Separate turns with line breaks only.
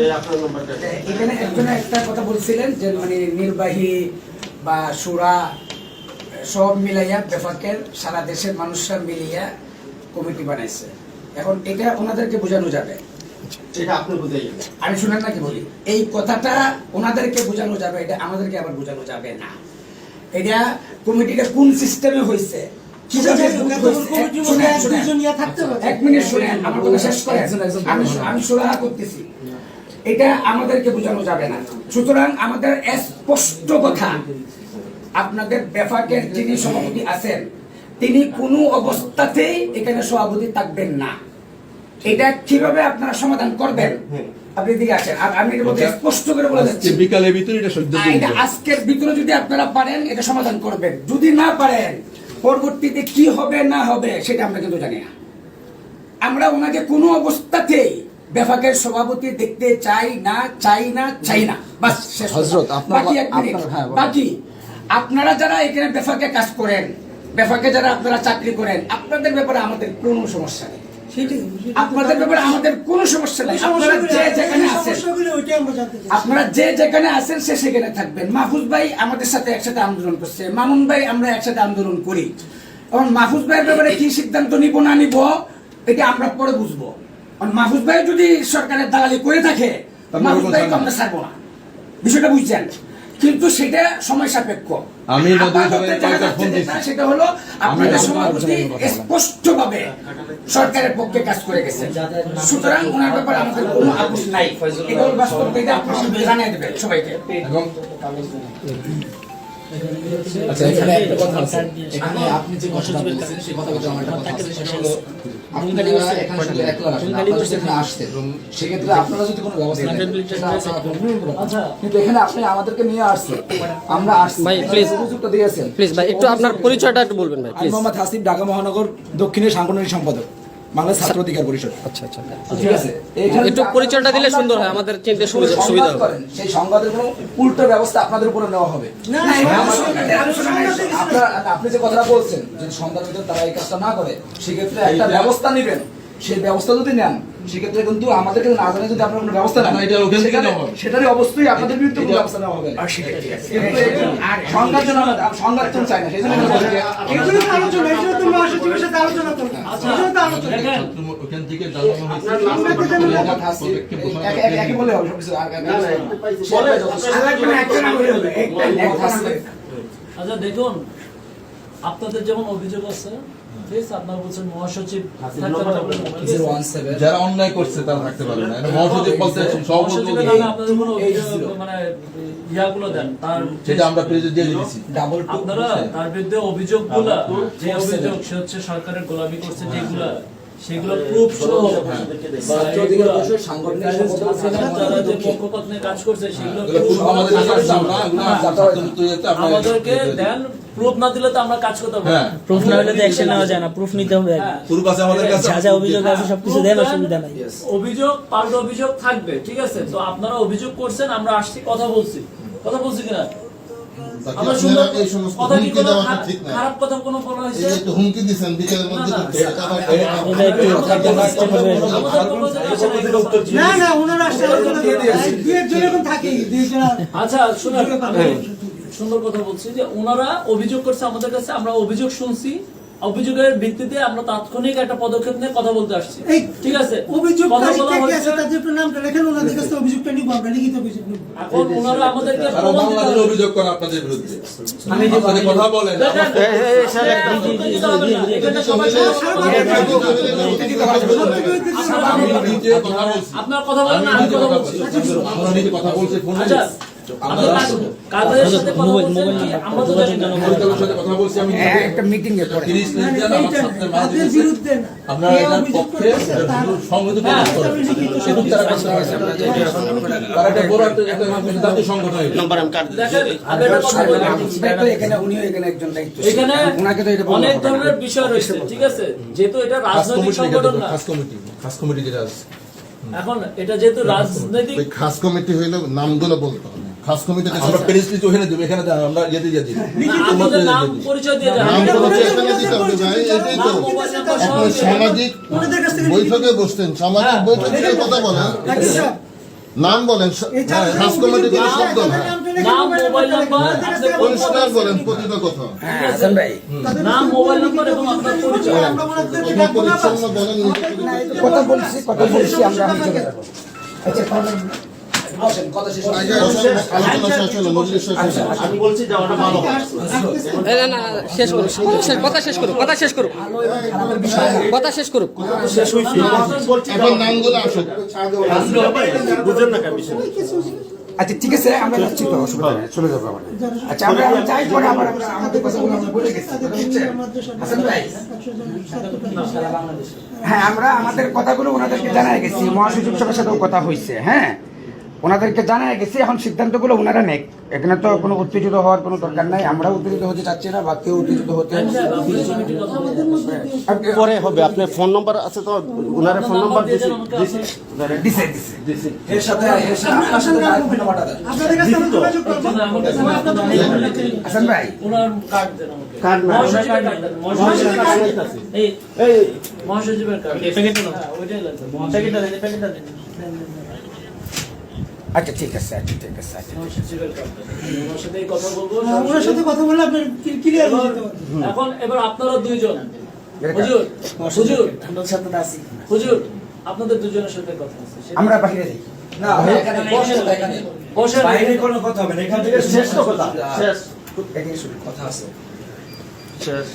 এই আপনার নাম্বারটা
এখানে একজন একটা কথা বলছিলেন যে মানে নির্বাহী বা সুরা সব মিলাইয়া বেফাকের সারা দেশের মানুষরা মিলিয়া কমিটি বানাইছে। এখন এটা ওনাদেরকে বোঝানো যাবে।
এটা আপনি বুঝাই
আমি শুনেন নাকি বলি? এই কথাটা ওনাদেরকে বোঝানো যাবে এটা আমাদেরকে আবার বোঝানো যাবে না। এটা কমিটিটা কোন সিস্টেমে হয়েছে
এক
মিনিট শুনেন। আমার কথা শেষ
একজন একজন
আমি আমি সুরাহা করতেছি। এটা আমাদেরকে বোঝানো যাবে না। সুতরাং আমাদের স্পষ্ট কথা আপনাদের বেফাকের যিনি সভাপতি আছেন তিনি কোনো অবস্থাতেই এখানে সভাপতি থাকবেন না। এটা কীভাবে আপনারা সমাধান করবেন? আপনি দিকে আসেন। আর আমি এর মধ্যে স্পষ্ট করে বলে যাচ্ছি।
বিকালের ভিতরে এটা সহ্য
এটা আজকের ভিতরে যদি আপনারা পারেন এটা সমাধান করবেন। যদি না পারেন পরবর্তীতে কি হবে না হবে সেটা আমরা কিন্তু জানি না। আমরা ওনাকে কোনো অবস্থাতেই বেফাকের সভাপতি দেখতে চাই না চাই না চাই না। বাস বাকি এক মিনিট।
আপনার- হ্যাঁ।
বাকি আপনারা যারা এখানে বেফাকে কাজ করেন বেফাকে যারা আপনারা চাকরি করেন আপনাদের ব্যাপারে আমাদের কোনো সমস্যা নেই। আপনাদের ব্যাপারে আমাদের কোনো সমস্যা নেই। আপনারা যে যেখানে আছেন
আমরা
আপনারা যে যেখানে আছেন সে সেখানে থাকবেন। মাহফুজ ভাই আমাদের সাথে একসাথে আন্দোলন করছে। মামুন ভাই আমরা একসাথে আন্দোলন করি। এবং মাহফুজ ভাইয়ের ব্যাপারে কি সিদ্ধান্ত নিব না নিব এটা আমরা পরে বুঝব। মাহফুজ ভাই যদি সরকারের দালালি করে থাকে মাহফুজ ভাইকে আমরা ছাড়বো না। বিষয়টা বুঝছেন? কিন্তু সেটা সময় সাপেক্ষ।
আমি
সেটা হলো আপনাদের সভাপতি স্পষ্টভাবে সরকারের পক্ষে কাজ করে গেছে। সুতরাং ওনার ব্যাপারে আমাদের কোনো আপোষ নাই। এগুলো আপনারা জানিয়ে দেবেন সবাইকে।
আচ্ছা এখানে একটা কথা আছে। এখানে আপনি যে কথাটা বলছেন সেই কথাটা আমার একটা কথা আছে। সেটা হলো আপনারা এখানে শুধু একলা আসেন আপনারা যদি আসতেন সেক্ষেত্রে আপনারা যদি কোনো ব্যবস্থা নেন সেটা আপনারা কন্টিনিউ করুন। কিন্তু এখানে আপনি আমাদেরকে নিয়ে আসছেন। আমরা আসছি।
ভাই, please.
অভিযোগটা দিয়েছেন।
প্লিজ ভাই একটু আপনার পরিচয়টা একটু বলবেন ভাই প্লিজ
মোহাম্মদ হাসিব ঢাকা মহানগর দক্ষিণের সাংগঠনিক সম্পাদক। বাংলাদেশ ছাত্র অধিকার পরিষদ।
আচ্ছা আচ্ছা।
ঠিক আছে? এইখানে
একটু পরিচয়টা দিলে সুন্দর হয়,
সংবাদ
আমাদের চিনতে সুবিধা- সুবিধা হবে।
সেই সংবাদের কোনো উল্টো ব্যবস্থা আপনাদের উপরে নেওয়া হবে। আপনার আপনি যে কথাটা বলছেন যদি সংবাদ ভিতরে তারা এই কাজটা না করে সেক্ষেত্রে একটা ব্যবস্থা নেবেন। সেই ব্যবস্থা যদি নেন সেক্ষেত্রে কিন্তু আমাদেরকে না জানে যদি আপনার কোনো ব্যবস্থা
না, এটা ওখান থেকে হবে।
সেটারই অবশ্যই আপনাদের বিরুদ্ধে কোনো ব্যবস্থা নেওয়া হবে।
আর
সংঘাত জন্য সংঘাত তো চাই না সেই জন্য যে-
এগুলো তো আলোচনা, এগুলো তো মহাসচিবের সাথে আলোচনা।
ওখান থেকে জানানো হয়েছে
এক- বলে হবে সবকিছু, আর-
বলে,
যথেষ্ট।
আচ্ছা দেখুন আপনাদের যেমন অভিযোগ আছে
017
যারা অন্যায় করছে তারা থাকতে পারবে না। মহাসচিব বলতে সভাপতি
মানে ইয়াগুলো দেন। তার
সেটা আমরা পেজে দিয়ে দিয়েছি।
ডাবল
আপনারা তার বিরুদ্ধে অভিযোগগুলা যে অভিযোগ সে হচ্ছে সরকারের গোলামি করছে যেগুলা সেগুলো প্রুফ সহ বা
ছাত্র অধিকার
এগুলা-
পরিষদ সাংগঠনিক
তারা যে পক্ষপাত নিয়ে কাজ করছে সেগুলো
এগুলো
proof
পুরো আমাদের কাছে আসছে, আমরা
সহ-
আমরা
হ্যাঁ,
ছাত্র ইয়েতে আপনার-
আমাদেরকে দেন প্রুফ না দিলে তো আমরা কাজ করতে পারব
হ্যাঁ।
প্রুফ না হলে তো অ্যাকশন নেওয়া যায় না প্রুফ নিতে হবে। আগে।
হ্যাঁ।
আছে আমাদের কাছে
যা যা অভিযোগ আছে সবকিছু দেন অসুবিধা নাই।
অভিযোগ পাল্টা অভিযোগ থাকবে ঠিক আছে? তো আপনারা অভিযোগ করছেন আমরা আসছি কথা বলছি। কথা বলছি কিনা? আমরা
এই সমস্ত হুমকি ঠিক না
খারাপ কথা কোনো বলা হয়েছে
হুমকি মধ্যে
না, না।
ওনারা। দুই একজন এখন
আচ্ছা শুনুন সুন্দর কথা বলছি যে ওনারা অভিযোগ করছে আমাদের কাছে আমরা অভিযোগ শুনছি অভিযোগের ভিত্তিতে আমরা তাৎক্ষণিক একটা পদক্ষেপ নিয়ে কথা বলতে আসছি ঠিক আছে
অভিযোগকারী
কথা বলা
আছে তাদের একটু নামটা লেখেন, ওনাদের কাছে অভিযোগটা নিবো আমরা, লিখিত অভিযোগ নিবো।
এখন ওনারা আমাদেরকে প্রমাণ দিতে
অভিযোগ করে আপনাদের বিরুদ্ধে কথা বলেন আমি নিজে কথা বলছি
আপনার কথা বলেন না,
আমি
কথা বলছি
বলছি আমরা নিজে কথা বলছি ফোনে
আচ্ছা অনেক ধরনের বিষয় রয়েছে ঠিক আছে? যেহেতু এটা রাজনৈতিক সংগঠন না।
খাস কমিটি খাস কমিটি যেটা আছে
এখন এটা যেহেতু রাজনৈতিক
খাস কমিটি। হইলে নামগুলো বলতে খাস কমিটিতে
আমরা প্রেস লিস্ট ওখানে দেবো এখানে আমরা দিই
আপনাদের নাম পরিচয় দিয়ে যান
নাম পরিচয় এখানে দিতে হবে ভাই এটাই তো।
নাম, মোবাইল নাম্বার সহ
আপনি সামাজিক বৈঠকে বসতেন সামাজিক
হ্যাঁ।
বৈঠকে কথা বলেন। নাম বলেন
এছাড়া
খাস কমিটি কোনো শব্দ না
নাম মোবাইল নাম্বার
পরিষ্কার বলেন প্রতিটা কথা।
হ্যাঁ হাসান ভাই।
নাম মোবাইল নাম্বার এবং আপনার পরিচয়।
পরিচ্ছন্ন বলেন
কথা বলছি কথা বলছি আমরা আচ্ছা
বসেন, কথা শেষ
শেষ হলো মজলিস শেষ হলো
আমি বলছি যে ওটা ভালো
না না না, শেষ করুক শেষ- কথা শেষ করুক কথা শেষ করুক কথা শেষ করুক
এখন নামগুলো আসুক
বুঝেন না বিষয়
আচ্ছা ঠিক আছে আমরা যাচ্ছি তো অসুবিধা নেই চলে যাব আমরা আচ্ছা আমরা আমরা যাই পরে আবার আমাদের আমরা বলে গেছি হাসান ভাই হ্যাঁ আমরা আমাদের কথাগুলো ওনাদেরকে জানাই গেছি মহাসচিব সবার সাথেও কথা হয়েছে হ্যাঁ ওনাদেরকে জানায় গেছি এখন সিদ্ধান্তগুলো ওনারা নেক। এখানে তো কোনো উত্তেজিত হওয়ার কোনো দরকার নাই। আমরা উত্তেজিত হতে চাচ্ছি না বা কেউ উত্তেজিত হতে
পরে হবে। আপনার ফোন নাম্বার আছে তো? ওনার ফোন নাম্বার দিছি। দিছি।
দিছে
এর সাথে এর সাথে আপনার সাথে।
আপনাদের কাছে আমরা যোগাযোগ করব।
আমার কাছে আপনাদের
হাসান ভাই।
ওনার কার্ড দেন আমাকে।
কার্ড না
মহাসচিবের কার্ড দেন। এই
এই
মহাসচিবের কার্ড। হ্যাঁ, ওইটাই লাগবে। প্যাকেটটা দেন প্যাকেটটা দেন।
আচ্ছা ঠিক আছে আচ্ছা ঠিক আছে আচ্ছা
ওনার সাথে কথা বলব
ওনার সাথে কথা বললে আপনার ক্লিয়ার হয়ে যেতে।
এখন এবার আপনারা দুইজন। হুজুর হুজুর। হুজুর আপনাদের দুজনের সাথে কথা আছে।
আমরা বাহিরে যাই
না, এখানে বসেন, এখানে।
বসেন।
শেষ কথা। শেষ।
এখানে শুরু
কথা আছে।
শেষ।